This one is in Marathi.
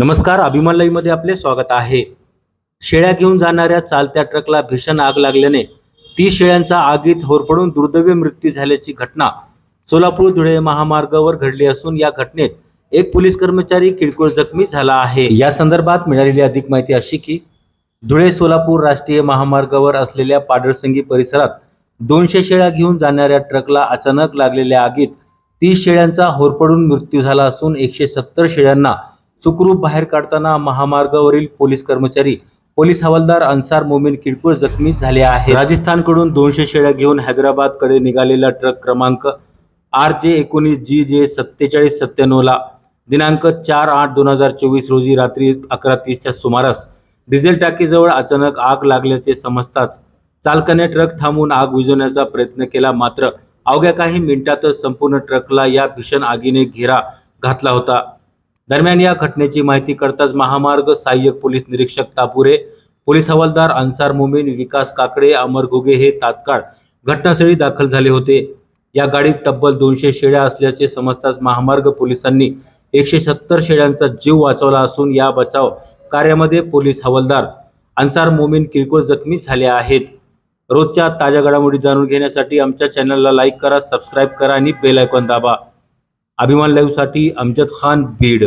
नमस्कार अभिमान लाईव्हमध्ये आपले स्वागत आहे. शेळ्या घेऊन जाणाऱ्या चालत्या ट्रकला भीषण आग लागल्याने तीस शेळ्यांचा आगीत होरपडून दुर्दैवी मृत्यू झाल्याची घटना सोलापूर धुळे महामार्गावर घडली असून या घटनेत एक पोलीस कर्मचारी किरकोळ जखमी झाला आहे. या संदर्भात मिळालेली अधिक माहिती अशी की धुळे सोलापूर राष्ट्रीय महामार्गावर असलेल्या पाडळसंगी परिसरात दोनशे शेळ्या घेऊन जाणाऱ्या ट्रकला अचानक लागलेल्या आगीत तीस शेळ्यांचा होरपडून मृत्यू झाला असून एकशे सत्तर शेळ्यांना सुखरूप बाहेर काढताना महामार्गावरील पोलीस कर्मचारी पोलीस हवालदार अन्सार मोमीन किरकोळ जखमी झाले आहे राजस्थानकडून दोनशे शेळ्या घेऊन हैदराबादकडे निघालेला ट्रक क्रमांक आर जे एकोणीस जी जे सत्तेचाळीस सत्त्याण्णवला दिनांक चार आठ दोन हजार चोवीस रोजी रात्री अकरा तीसच्या सुमारास डिझेल टाकीजवळ अचानक आग लागल्याचे समजताच चालकाने ट्रक थांबवून आग विझवण्याचा प्रयत्न केला. मात्र अवघ्या काही मिनिटातच संपूर्ण ट्रकला या भीषण आगीने घेरा घातला होता. दरम्यान या घटनेची माहिती कळताच महामार्ग सहाय्यक पोलीस निरीक्षक तापुरे पोलीस हवालदार अन्सार मोमीन विकास काकडे अमर घुगे हे तात्काळ घटनास्थळी दाखल झाले होते. या गाडीत तब्बल दोनशे शेळ्या असल्याचे समजताच महामार्ग पोलिसांनी एकशे सत्तर शेळ्यांचा जीव वाचवला असून या बचाव कार्यामध्ये पोलीस हवालदार अन्सार मोमीन किरकोळ जखमी झाले आहेत. रोजच्या ताज्या घडामोडी जाणून घेण्यासाठी आमच्या चॅनलला लाईक करा सबस्क्राईब करा आणि बेल आयकॉन दाबा. अभिमान लाईव्हसाठी अमजद खान बीड.